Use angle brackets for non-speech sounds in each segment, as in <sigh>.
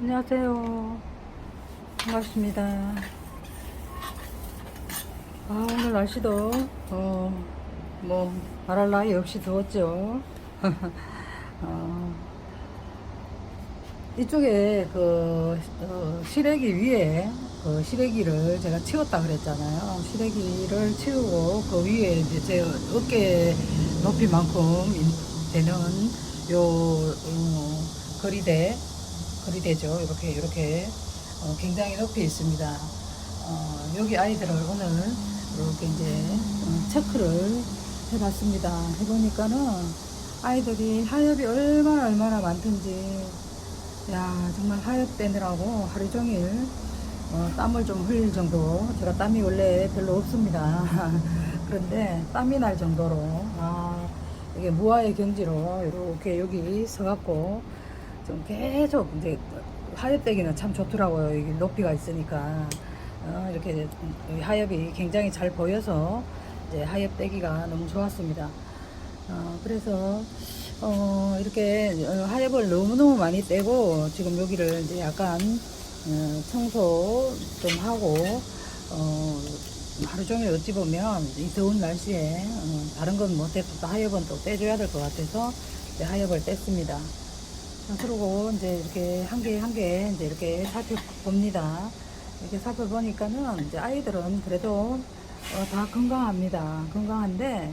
안녕하세요. 반갑습니다. 아, 오늘 날씨도, 어, 뭐, 말할 나위 없이 더웠죠. <laughs> 어, 이쪽에 그, 어, 시래기 위에, 그 시래기를 제가 치웠다 그랬잖아요. 시래기를 치우고 그 위에 이제 제 어깨 높이만큼 인- 되는 요, 어, 거리대, 거리대죠. 이렇게, 이렇게, 어, 굉장히 높이 있습니다. 어, 여기 아이들을 오늘 이렇게 이제 어, 체크를 해봤습니다. 해보니까는 아이들이 하엽이 얼마나 얼마나 많든지 야 정말 하엽 빼느라고 하루 종일 어, 땀을 좀 흘릴 정도 제가 땀이 원래 별로 없습니다. <laughs> 그런데 땀이 날 정도로 아 이게 무아의 경지로 이렇게 여기 서갖고 좀 계속 이제 하엽되기는 참 좋더라고요. 여기 높이가 있으니까 어, 이렇게 하엽이 굉장히 잘 보여서 이제 하엽되기가 너무 좋았습니다. 어, 그래서 어, 이렇게 어, 하엽을 너무너무 많이 떼고 지금 여기를 이제 약간 어, 청소 좀 하고 어, 하루 종일 어찌 보면 이 더운 날씨에 어, 다른 건 못해도 또 하엽은 또 떼줘야 될 것 같아서 하엽을 뗐습니다. 아, 그리고 이제 이렇게 한 개 한 개 이제 이렇게 살펴봅니다. 이렇게 살펴보니까는 이제 아이들은 그래도 어, 다 건강합니다. 건강한데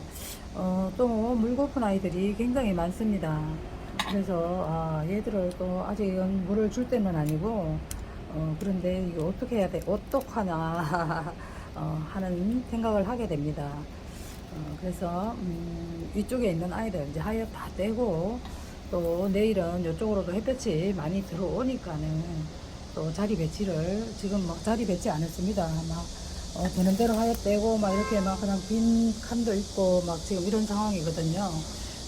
어, 또 물고픈 아이들이 굉장히 많습니다. 그래서 아, 얘들을 또 아직은 물을 줄 때는 아니고 어, 그런데 이거 어떻게 해야 돼? 어떡하나 <laughs> 어, 하는 생각을 하게 됩니다. 어, 그래서 음, 위쪽에 있는 아이들 이제 하여 다 떼고 또 내일은 이쪽으로도 햇볕이 많이 들어오니까는 또 자리 배치를 지금 막 자리 배치 안 했습니다. 막 어, 되는 대로 하여 떼고 막 이렇게 막 그냥 빈 칸도 있고 막 지금 이런 상황이거든요.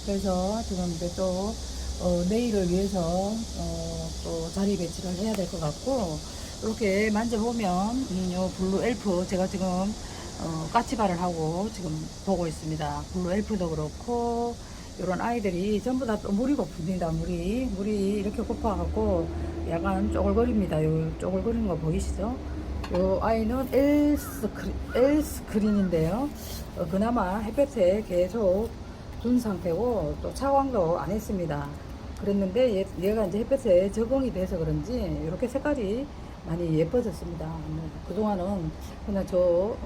그래서 지금 이제 또 어, 내일을 위해서 어, 또 자리 배치를 해야 될 것 같고 이렇게 만져보면 음, 요 블루 엘프 제가 지금 어, 까치발을 하고 지금 보고 있습니다. 블루 엘프도 그렇고 이런 아이들이 전부 다 또 물이 고픕니다. 물이 물이 이렇게 고파갖고 약간 쪼글거립니다. 요 쪼글거리는 거 보이시죠? 요 아이는 엘스크린, 엘스크린인데요. 어, 그나마 햇볕에 계속 둔 상태고 또 차광도 안 했습니다. 그랬는데 얘, 얘가 이제 햇볕에 적응이 돼서 그런지 이렇게 색깔이 많이 예뻐졌습니다. 뭐 그동안은 그냥 저 어,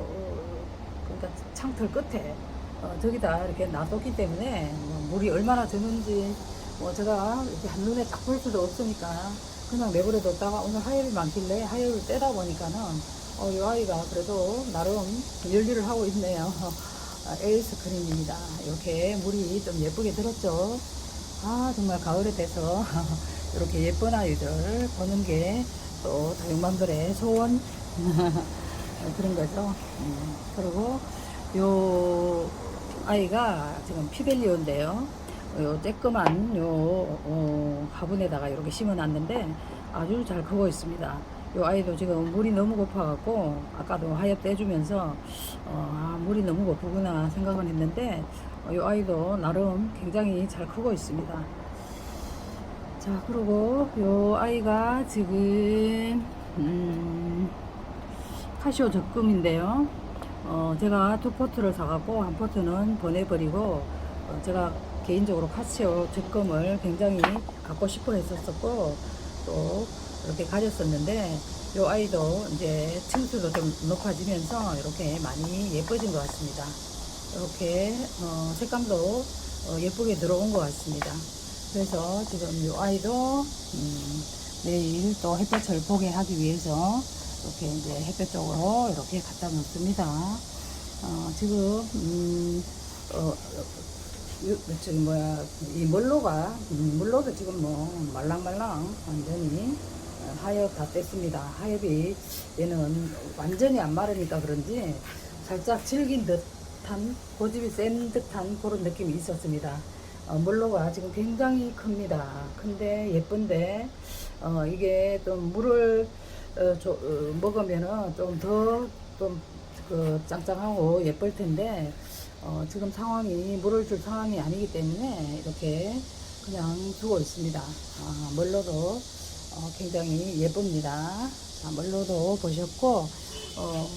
그러니까 창틀 끝에 어, 저기다 이렇게 놔뒀기 때문에 뭐 물이 얼마나 드는지 뭐 제가 이렇게 한눈에 딱 볼 수도 없으니까 그냥 내버려뒀다가 오늘 하엽이 많길래 하엽을 떼다 보니까는 어, 이 아이가 그래도 나름 열일을 하고 있네요. <laughs> 아, 에이스 크림입니다. 이렇게 물이 좀 예쁘게 들었죠. 아 정말 가을에 돼서 <laughs> 이렇게 예쁜 아이들 보는 게 또 다육맘들의 소원 <laughs> 그런 거죠. 음, 그리고 요 아이가 지금 피델리오인데요. 요 쬐끄만 요 어, 화분에다가 이렇게 심어놨는데 아주 잘 크고 있습니다. 요 아이도 지금 물이 너무 고파갖고 아까도 하얗게 해주면서 어, 아, 물이 너무 고프구나 생각은 했는데 어, 요 아이도 나름 굉장히 잘 크고 있습니다. 자 그리고 요 아이가 지금 음, 카시오 적금인데요. 어, 제가 두 포트를 사갖고 한 포트는 보내버리고 어, 제가 개인적으로 카시오 적금을 굉장히 갖고 싶어 했었었고 또 이렇게 가졌었는데 요 아이도 이제 층수도 좀 높아지면서 이렇게 많이 예뻐진 것 같습니다. 이렇게 어, 색감도 어, 예쁘게 들어온 것 같습니다. 그래서 지금 이 아이도 음, 내일 또 햇볕을 보게 하기 위해서 이렇게 이제 햇볕 쪽으로 이렇게 갖다 놓습니다. 어, 지금 음, 어, 요- 저기 뭐야 이 물로가 음, 물로도 지금 뭐 말랑말랑 완전히 어, 하엽 다 뗐습니다. 하엽이 얘는 완전히 안 마르니까 그런지 살짝 질긴 듯한 고집이 센 듯한 그런 느낌이 있었습니다. 어, 물로가 지금 굉장히 큽니다. 근데 예쁜데 어, 이게 좀 물을 어, 조- 어, 먹으면은 좀 더 좀 그 짱짱하고 예쁠 텐데 어, 지금 상황이 물을 줄 상황이 아니기 때문에 이렇게 그냥 두고 있습니다. 아, 물로도 어, 굉장히 예쁩니다. 자, 멀로도 보셨고, 어,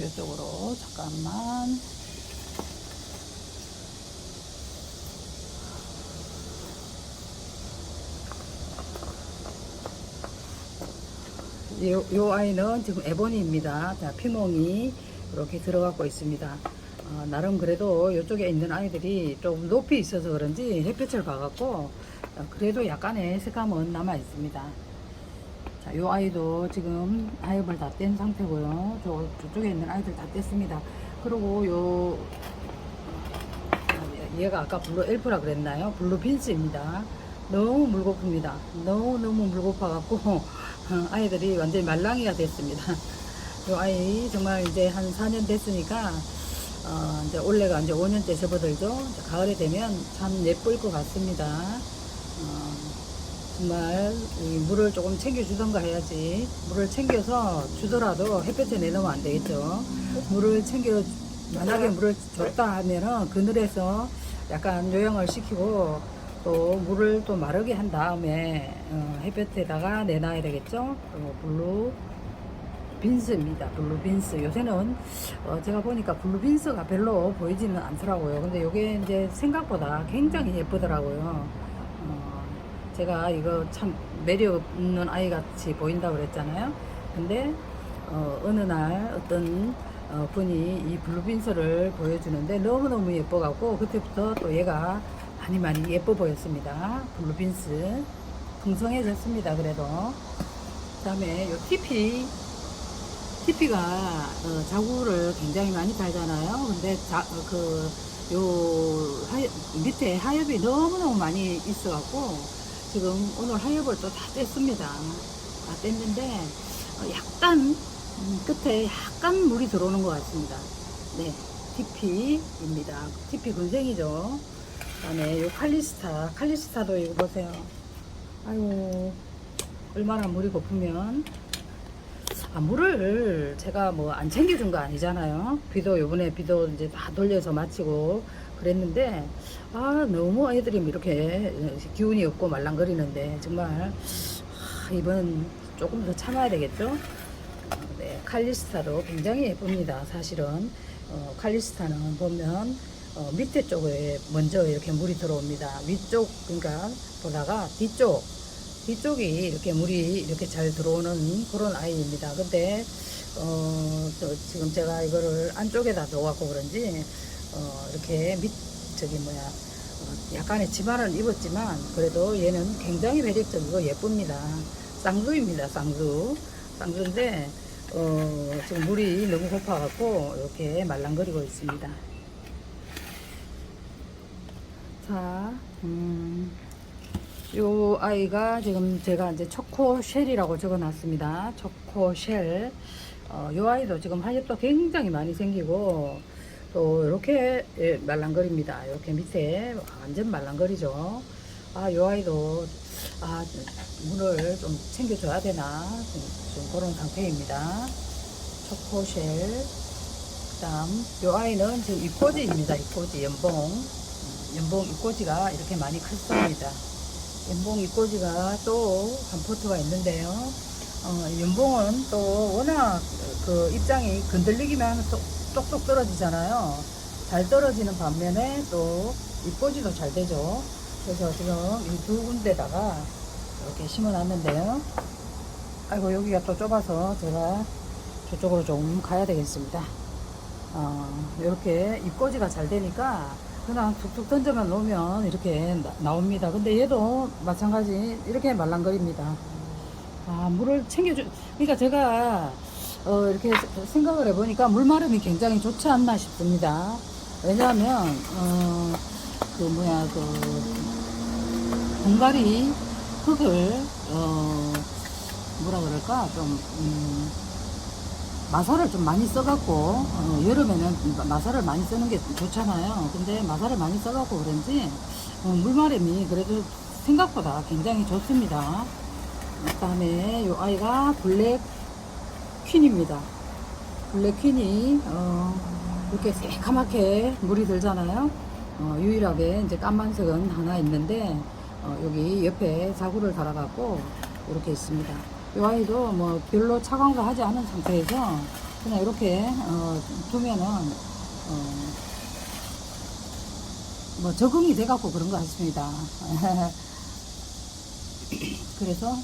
이쪽으로 잠깐만. 요, 요 아이는 지금 에보니입니다. 자, 피멍이 이렇게 들어가고 있습니다. 어, 나름 그래도 이쪽에 있는 아이들이 좀 높이 있어서 그런지 햇볕을 봐갖고 어, 그래도 약간의 색감은 남아 있습니다. 자, 요 아이도 지금 아이벌 다뗀 상태고요. 저, 저쪽에 있는 아이들 다 뗐습니다. 그리고 요 아, 얘가 아까 블루 엘프라 그랬나요? 블루 빈스입니다. 너무 물고픕니다. 너무너무 물고파갖고 어, 아이들이 완전히 말랑이가 됐습니다. 이 아이 정말 이제 한 4년 됐으니까 어, 이제 올해가 이제 5년째 접어들죠. 가을에 되면 참 예쁠 것 같습니다. 어, 정말 이 물을 조금 챙겨주던가 해야지. 물을 챙겨서 주더라도 햇볕에 내놓으면 안 되겠죠. 물을 챙겨 만약에 물을 줬다 하면은 그늘에서 약간 요양을 시키고 또 물을 또 마르게 한 다음에 어, 햇볕에다가 내놔야 되겠죠. 그리고 블루 빈스입니다. 블루 빈스. 요새는 어, 제가 보니까 블루 빈스가 별로 보이지는 않더라고요. 근데 이게 이제 생각보다 굉장히 예쁘더라고요. 어, 제가 이거 참 매력 있는 아이 같이 보인다고 그랬잖아요. 근데 어, 어느 날 어떤 어, 분이 이 블루 빈스를 보여주는데 너무너무 예뻐갖고 그때부터 또 얘가 많이 많이 예뻐 보였습니다. 블루빈스 풍성해졌습니다. 그래도 그 다음에 요 TP TP가 어, 자구를 굉장히 많이 달잖아요. 근데 자, 어, 그, 요, 하여, 밑에 하엽이 너무너무 많이 있어갖고, 지금 오늘 하엽을 또 다 뗐습니다. 다 뗐는데, 어, 약간, 음, 끝에 약간 물이 들어오는 것 같습니다. 네. TP입니다. TP 군생이죠. 그 다음에 요 칼리스타. 칼리스타도 이거 보세요. 아유, 얼마나 물이 고프면. 아, 물을 제가 뭐 안 챙겨준 거 아니잖아요. 비도 요번에 비도 이제 다 돌려서 마치고 그랬는데 아 너무 애들이 이렇게 기운이 없고 말랑거리는데 정말 아, 이번 조금 더 참아야 되겠죠. 어, 네, 칼리스타도 굉장히 예쁩니다. 사실은 어, 칼리스타는 보면 어, 밑에 쪽에 먼저 이렇게 물이 들어옵니다. 위쪽 그러니까 보다가 뒤쪽 뒤쪽이 이렇게 물이 이렇게 잘 들어오는 그런 아이입니다. 근데 어, 또 지금 제가 이거를 안쪽에다 넣어갖고 그런지 어, 이렇게 밑 저기 뭐야 어, 약간의 치마를 입었지만 그래도 얘는 굉장히 매력적이고 예쁩니다. 쌍두입니다. 쌍두 쌍두인데 어, 지금 물이 너무 고파갖고 이렇게 말랑거리고 있습니다. 자, 음. 요 아이가 지금 제가 이제 초코 쉘이라고 적어 놨습니다. 초코 쉘. 어, 요 아이도 지금 하엽도 굉장히 많이 생기고 또 이렇게 예, 말랑거립니다. 이렇게 밑에 완전 말랑거리죠. 아, 요 아이도 아, 물을 좀 챙겨줘야 되나 좀, 좀 그런 상태입니다. 초코 쉘. 그다음 요 아이는 지금 입꼬지입니다. 입꼬지 연봉. 음, 연봉 입꼬지가 이렇게 많이 컸습니다. 연봉 입꼬지가 또 한 포트가 있는데요. 어, 연봉은 또 워낙 그 입장이 건들리기만 똑똑 떨어지잖아요. 잘 떨어지는 반면에 또 입꼬지도 잘 되죠. 그래서 지금 이 두 군데다가 이렇게 심어 놨는데요. 아이고, 여기가 또 좁아서 제가 저쪽으로 좀 가야 되겠습니다. 어, 이렇게 입꼬지가 잘 되니까 그냥 툭툭 던져만 놓으면 이렇게 나, 옵니다 근데 얘도 마찬가지 이렇게 말랑거립니다. 아, 물을 챙겨주, 그러니까 제가 어, 이렇게 생각을 해보니까 물마름이 굉장히 좋지 않나 싶습니다. 왜냐하면, 어, 그 뭐야, 그, 분갈이 흙을, 어, 뭐라 그럴까, 좀, 음, 마사를 좀 많이 써갖고 어, 여름에는 마사를 많이 쓰는 게 좋잖아요. 근데 마사를 많이 써갖고 그런지 어, 물마름이 그래도 생각보다 굉장히 좋습니다. 그다음에 이 아이가 블랙 퀸입니다. 블랙 퀸이 어, 이렇게 새까맣게 물이 들잖아요. 어, 유일하게 이제 까만색은 하나 있는데 어, 여기 옆에 자구를 달아갖고 이렇게 있습니다. 이 아이도 뭐 별로 차가운 거 하지 않은 상태에서 그냥 이렇게 어, 두면은 어, 뭐 적응이 돼갖고 그런 것 같습니다. <laughs> 그래서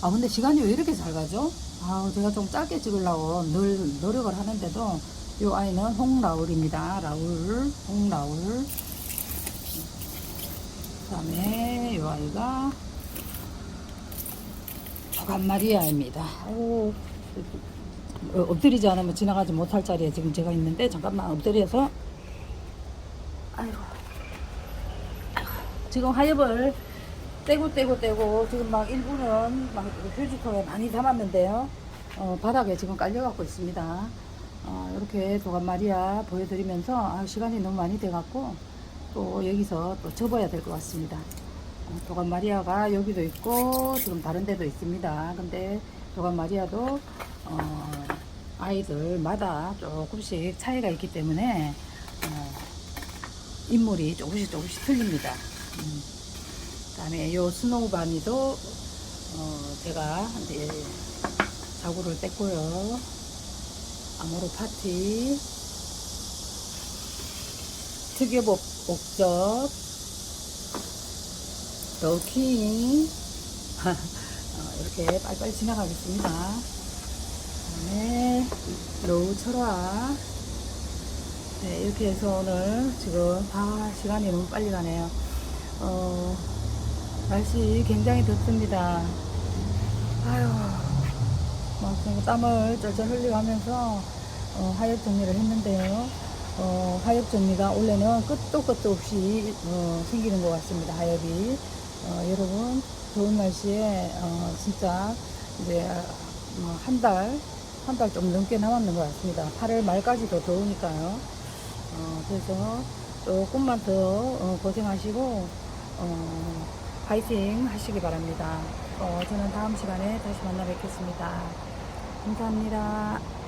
아 근데 시간이 왜 이렇게 잘 가죠? 아 제가 좀 짧게 찍으려고 늘 노력을 하는데도 이 아이는 홍라울입니다. 라울, 홍라울. 그 다음에 이 아이가 조간마리아입니다. 오, 어, 엎드리지 않으면 지나가지 못할 자리에 지금 제가 있는데 잠깐만 엎드려서 아이고, 아이고 지금 하엽을 떼고 떼고 떼고 지금 막 일부는 막 휴지통에 많이 담았는데요. 어, 바닥에 지금 깔려갖고 있습니다. 어, 이렇게 도감 마리아 보여드리면서 아, 시간이 너무 많이 돼갖고 또 여기서 또 접어야 될 것 같습니다. 어, 도감 마리아가 여기도 있고 지금 다른 데도 있습니다. 근데 도감 마리아도 어, 아이들마다 조금씩 차이가 있기 때문에 어, 인물이 조금씩 조금씩 틀립니다. 음. 그다음에 요 스노우 바니도 어, 제가 이제 자구를 뗐고요. 아모르 파티, 특유복 옥적, 로킹 <laughs> 어, 이렇게 빨리빨리 지나가겠습니다. 그다음에 로우 철화 네, 이렇게 해서 오늘 지금 아 시간이 너무 빨리 가네요. 어, 날씨 굉장히 덥습니다. 아유, 막 땀을 쩔쩔 흘리고 하면서 어, 하엽 정리를 했는데요. 어, 하엽 정리가 원래는 끝도 끝도 없이 어, 생기는 것 같습니다. 하엽이. 어, 여러분, 더운 날씨에 어, 진짜 이제 어, 한 달, 한 달 좀 넘게 남았는 것 같습니다. 8월 말까지도 더우니까요. 어, 그래서 조금만 더 어, 고생하시고 어, 파이팅 하시기 바랍니다. 어, 저는 다음 시간에 다시 만나 뵙겠습니다. 감사합니다.